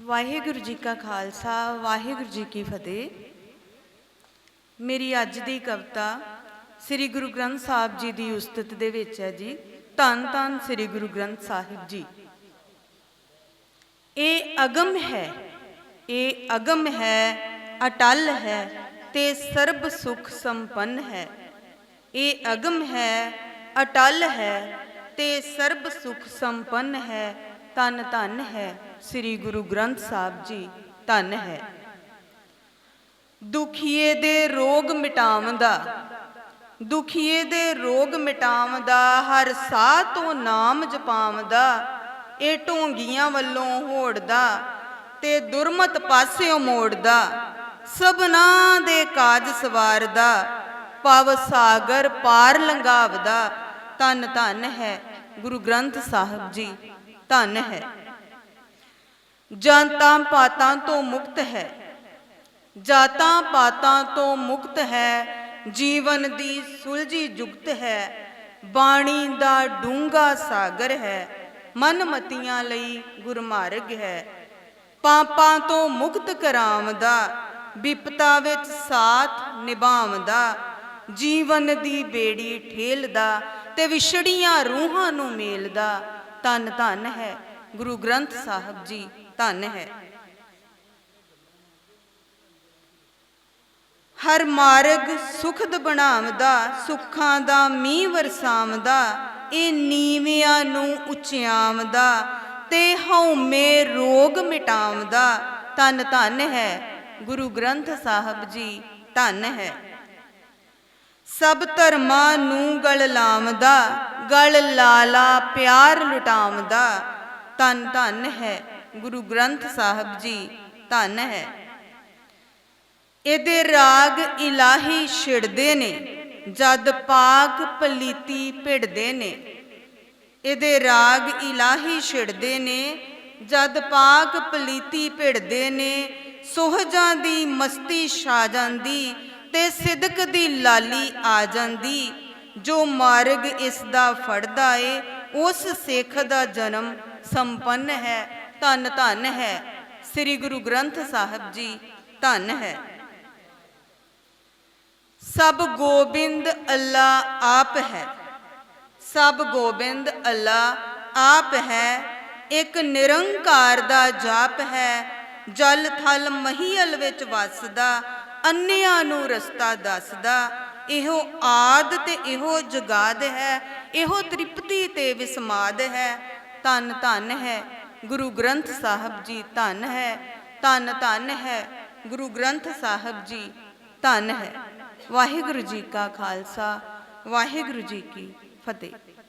ਵਾਹਿਗੁਰੂ ਜੀ ਕਾ ਖਾਲਸਾ, ਵਾਹਿਗੁਰੂ ਜੀ ਕੀ ਫਤਿਹ। ਮੇਰੀ ਅੱਜ ਦੀ ਕਵਿਤਾ ਸ੍ਰੀ ਗੁਰੂ ਗ੍ਰੰਥ ਸਾਹਿਬ ਜੀ ਦੀ ਉਸਤਤ ਦੇ ਵਿੱਚ ਹੈ ਜੀ। ਧੰਨ ਧੰਨ ਸ੍ਰੀ ਗੁਰੂ ਗ੍ਰੰਥ ਸਾਹਿਬ ਜੀ। ਇਹ ਅਗਮ ਹੈ, ਇਹ ਅਗਮ ਹੈ, ਅਟਲ ਹੈ ਤੇ ਸਰਬ ਸੁਖ ਸੰਪੰਨ ਹੈ। ਇਹ ਅਗਮ ਹੈ, ਅਟਲ ਹੈ ਤੇ ਸਰਬ ਸੁਖ ਸੰਪੰਨ ਹੈ ਤਨ ਧਨ ਹੈ। ਸ੍ਰੀ ਗੁਰੂ ਗ੍ਰੰਥ ਸਾਹਿਬ ਜੀ, ਧਨ ਹੈ। ਦੁਖੀਏ ਦੇ ਰੋਗ ਮਿਟਾਵੰਦਾ, ਦੁਖੀਏ ਦੇ ਰੋਗ ਮਿਟਾਵੰਦਾ, ਹਰ ਸਾਹ ਤੋਂ ਨਾਮ ਜਪਾਵੰਦਾ, ਇਹ ਢੋਂਗੀਆਂ ਵੱਲੋਂ ਹੋੜਦਾ ਤੇ ਦੁਰਮਤ ਪਾਸਿਓਂ ਮੋੜਦਾ, ਸਭਨਾ ਦੇ ਕਾਜ ਸਵਾਰਦਾ, ਪਵ ਸਾਗਰ ਪਾਰ ਲੰਘਾਵਦਾ ਧੰਨ ਧੰਨ ਹੈ ਗੁਰੂ ਗ੍ਰੰਥ ਸਾਹਿਬ ਜੀ, ਧੰਨ ਹੈ। ਜਨਤਾ ਪਾਤਾਂ ਤੋਂ ਮੁਕਤ ਹੈ। ਜਾਤਾਂ ਪਾਤਾਂ ਤੋਂ ਮੁਕਤ ਹੈ, ਜੀਵਨ ਦੀ ਸੁਲਝੀ ਜੁਗਤ ਹੈ। ਬਾਣੀ ਦਾ ਡੂੰਗਾ ਸਾਗਰ ਹੈ, ਮਨਮਤੀਆਂ ਲਈ ਗੁਰਮਾਰਗ ਹੈ। ਪਾਪਾਂ ਤੋਂ ਮੁਕਤ ਕਰਾਵਦਾ, ਵਿਪਤਾ ਵਿੱਚ ਸਾਥ ਨਿਭਾਵਦਾ, ਜੀਵਨ ਦੀ ਬੇੜੀ ਠੇਲਦਾ ਤੇ ਵਿਛੜੀਆਂ ਰੂਹਾਂ ਨੂੰ ਮੇਲਦਾ, ਧੰਨ ਧੰਨ ਹੈ। ਗੁਰੂ ਗ੍ਰੰਥ ਸਾਹਿਬ ਜੀ, ਧੰਨ ਹੈ। ਹਰ ਮਾਰਗ ਸੁਖਦ ਬਣਾਵਦਾ, ਸੁੱਖਾਂ ਦਾ ਮੀਂਹ ਵਰਸਾਵਦਾ, ਇਹ ਨੀਵਿਆਂ ਨੂੰ ਉੱਚਿਆਵਦਾ, ਤੇ ਹਉਮੈ ਰੋਗ ਮਿਟਾਵਦਾ। ਧੰਨ ਧੰਨ ਹੈ, ਗੁਰੂ ਗ੍ਰੰਥ ਸਾਹਿਬ ਜੀ, ਧੰਨ ਹੈ। ਸਭ ਧਰਮਾਂ ਨੂੰ ਗਲ ਲਾਵਦਾ, ਗਲ ਲਾਲਾ ਪਿਆਰ ਲੁਟਾਵਦਾ ਧੰਨ ਧੰਨ ਹੈ, ਗੁਰੂ ਗ੍ਰੰਥ ਸਾਹਿਬ ਜੀ, ਧੰਨ ਹੈ। ਇਹਦੇ ਰਾਗ ਇਲਾਹੀ ਛਿੜਦੇ ਨੇ, ਜਦ ਪਾਕ ਪਲੀਤੀ ਭਿੜਦੇ ਨੇ। ਇਹਦੇ ਰਾਗ ਇਲਾਹੀ ਛਿੜਦੇ ਨੇ, ਜਦ ਪਾਕ ਪਲੀਤੀ ਭਿੜਦੇ ਨੇ, ਸੁਹਜਾਂ ਦੀ ਮਸਤੀ ਛਾ ਜਾਂਦੀ ਤੇ ਸਿਦਕ ਦੀ ਲਾਲੀ ਆ ਜਾਂਦੀ। ਜੋ ਮਾਰਗ ਇਸ ਦਾ ਫੜਦਾ ਏ, ਉਸ ਸਿੱਖ ਦਾ ਜਨਮ ਸੰਪੰਨ ਹੈ, ਧੰਨ ਧੰਨ ਹੈ। ਸ੍ਰੀ ਗੁਰੂ ਗ੍ਰੰਥ ਸਾਹਿਬ ਜੀ, ਧੰਨ ਹੈ। ਸਭ ਗੋਬਿੰਦ ਅੱਲਾ ਆਪ ਹੈ। ਸਭ ਗੋਬਿੰਦ ਅੱਲਾ ਆਪ ਹੈ। ਇੱਕ ਨਿਰੰਕਾਰ ਦਾ ਜਾਪ ਹੈ। ਜਲ ਥਲ ਮਹੀਲ ਵਿੱਚ ਵਸਦਾ, ਅੰਨਿਆਂ ਨੂੰ ਰਸਤਾ ਦੱਸਦਾ। ਇਹੋ ਆਦ ਤੇ ਇਹੋ ਜਗਾਦ ਹੈ, ਇਹੋ ਤ੍ਰਿਪਤੀ ਤੇ ਵਿਸਮਾਦ ਹੈ। ਧੰਨ ਧੰਨ ਹੈ। ਗੁਰੂ ਗ੍ਰੰਥ ਸਾਹਿਬ ਜੀ, ਧੰਨ ਹੈ। ਧੰਨ ਧੰਨ ਹੈ। ਗੁਰੂ ਗ੍ਰੰਥ ਸਾਹਿਬ ਜੀ, ਧੰਨ ਹੈ। ਵਾਹਿਗੁਰੂ ਜੀ ਕਾ ਖਾਲਸਾ, ਵਾਹਿਗੁਰੂ ਜੀ ਕੀ ਫਤਿਹ।